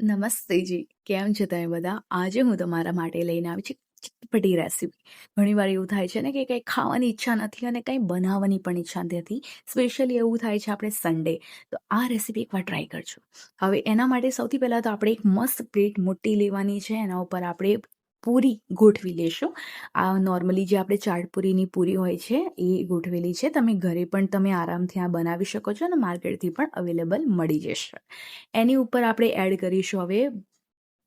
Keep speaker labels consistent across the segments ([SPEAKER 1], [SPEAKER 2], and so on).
[SPEAKER 1] નમસ્તે જી. કેમ છો તમે બધા? આજે હું તમારા માટે લઈને આવી છું ચટપટી રેસીપી ઘણીવાર એવું થાય છે ને કે કંઈ ખાવાની ઈચ્છા નથી અને કંઈ બનાવવાની પણ ઈચ્છા નથી સ્પેશિયલી એવું થાય છે આપણે સન્ડે તો આ રેસીપી એકવાર ટ્રાય કરજો. હવે એના માટે સૌથી પહેલાં તો આપણે એક મસ્ત પ્લેટ મોટી લેવાની છે. એના ઉપર આપણે પૂરી ગોઠવી લેશો. આ નોર્મલી જે આપણે ચાટપુરીની પૂરી હોય છે, એ ગોઠવેલી છે. તમે ઘરે પણ તમે આરામથી આ બનાવી શકો છો અને માર્કેટથી પણ અવેલેબલ મળી જશે. એની ઉપર આપણે એડ કરીશું હવે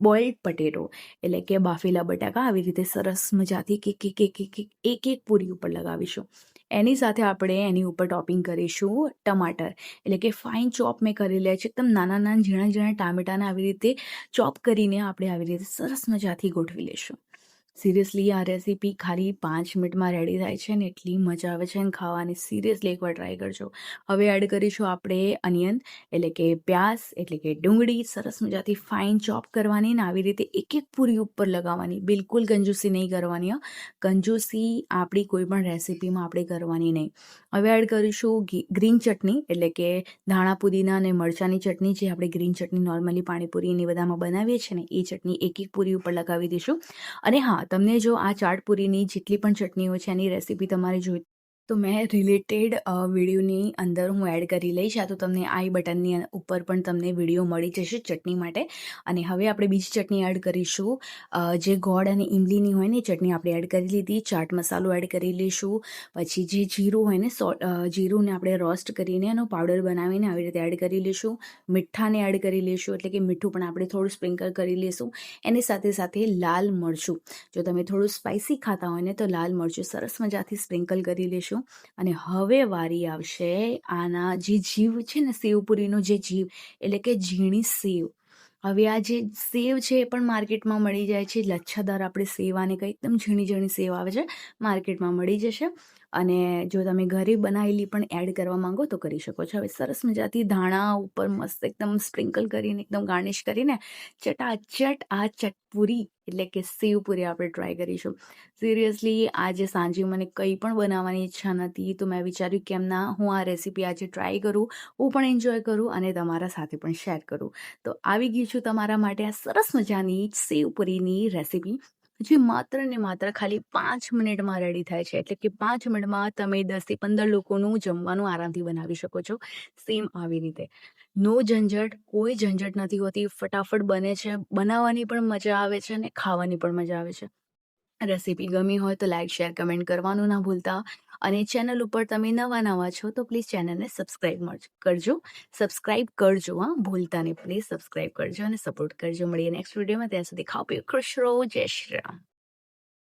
[SPEAKER 1] બોઇલ્ડ પટેટો, એટલે કે બાફેલા બટાકા આવી રીતે સરસ મજાથી એક એક એક એક એક એક પૂરી ઉપર લગાવીશું. એની સાથે આપણે એની ઉપર ટોપિંગ કરીશું ટમાટર, એટલે કે ફાઇન ચોપ મેં કરી લે છે. એકદમ નાના નાના, ઝીણા ઝીણા ટામેટાને આવી રીતે ચોપ કરીને આપણે આવી રીતે સરસ મજાથી ગોઠવી લઈશું સિરિયસલી આ રેસીપી ખાલી પાંચ મિનિટમાં રેડી થાય છે ને એટલી મજા આવે છે ને ખાવાની. સિરિયસલી એકવાર ટ્રાય કરજો. હવે એડ કરીશું આપણે અનિયન એટલે કે પ્યાસ એટલે કે ડુંગળી. સરસ મજાથી ફાઇન ચોપ કરવાની ને આવી રીતે એક એક પૂરી ઉપર લગાવવાની. બિલકુલ કંજૂસી નહીં કરવાની કંજૂસી આપણી કોઈ પણ રેસીપીમાં આપણે કરવાની નહીં. હવે એડ કરીશું ગ્રીન ચટણી, એટલે કે ધાણા પુદીના અને મરચાંની ચટણી જે આપણે ગ્રીન ચટણી નોર્મલી પાણીપુરી ને બધામાં બનાવીએ છીએ ને એ ચટણી એક એક પૂરી ઉપર લગાવી દઈશું. અને હા તમને જો આ ચાટપુરીની જેટલી પણ ચટણીઓ છે એની રેસીપી તમારે જોઈ તો મેં રિલેટેડ વિડીયોની અંદર હું એડ કરી લઈશ. આ તો તમને આઈ બટનની ઉપર પણ તમને વીડિયો મળી જશે ચટણી માટે. અને હવે આપણે બીજી ચટણી એડ કરીશું. જે ગોળ અને ઇમલીની હોય ને ચટણી આપણે એડ કરી લીધી. ચાટ મસાલો એડ કરી લઈશું. પછી જે જીરું હોય ને સો જીરુંને આપણે રોસ્ટ કરીને એનો પાવડર બનાવીને આવી રીતે એડ કરી લઈશું. મીઠાને એડ કરી લઈશું, એટલે કે મીઠું પણ આપણે થોડું સ્પ્રિંકલ કરી લઈશું. એની સાથે સાથે લાલ મરચું. જો તમે થોડું સ્પાઇસી ખાતા હોય ને, તો લાલ મરચું સરસ મજાથી સ્પ્રિંકલ કરી લઈશું અને હવે વારી આવશે આના જે જીવ છે ને, સેવપુરીનો જે જીવ, એટલે કે ઝીણી સેવ. હવે આ જે સેવ છે એ પણ માર્કેટમાં મળી જાય છે. લચ્છાદાર આપણે સેવ આને કંઈ એકદમ ઝીણી ઝીણી સેવ આવે છે, માર્કેટમાં મળી જશે. અને જો તમે ઘરે બનાવેલી પણ એડ કરવા માંગો તો કરી શકો છો. હવે સરસ મજાથી ધાણા ઉપર મસ્ત એકદમ સ્પ્રિંકલ કરીને, એકદમ ગાર્નિશ કરીને ચટાચટ આ ચટપુરી એટલે કે સેવ પૂરી આપણે ટ્રાય કરીશું. સિરિયસલી આજે સાંજે મને કંઈ પણ બનાવવાની ઈચ્છા નથી તો મેં વિચાર્યું કેમ ના હું આ રેસીપી આજે ટ્રાય કરું, હું પણ એન્જોય કરું અને તમારા સાથે પણ શેર કરું. તો આવી ગઈ છું તમારા માટે આ સરસ મજાની સેવપુરીની રેસીપી જે માત્ર ને માત્ર ખાલી પાંચ મિનિટમાં રેડી થાય છે. એટલે કે પાંચ મિનિટમાં તમે દસથી પંદર લોકોનું જમવાનું આરામથી બનાવી શકો છો. સેમ આવી રીતે. નો ઝંઝટ, કોઈ ઝંઝટ નથી હોતી. ફટાફટ બને છે. બનાવવાની પણ મજા આવે છે અને ખાવાની પણ મજા આવે છે. રેસીપી ગમી હોય તો લાઈક, શેર, કમેન્ટ કરવાનું ના ભૂલતા. અને ચેનલ ઉપર તમે નવા નવા છો તો પ્લીઝ ચેનલને સબસ્ક્રાઈબ કરજો. સબસ્ક્રાઈબ કરજો, હા. ભૂલતા નહીં. પ્લીઝ સબસ્ક્રાઈબ કરજો અને સપોર્ટ કરજો. મળીએ નેક્સ્ટ વિડીયોમાં. ત્યાં સુધી ખાઓ, પીઓ. ખુશ રહો. જય શ્રી રામ.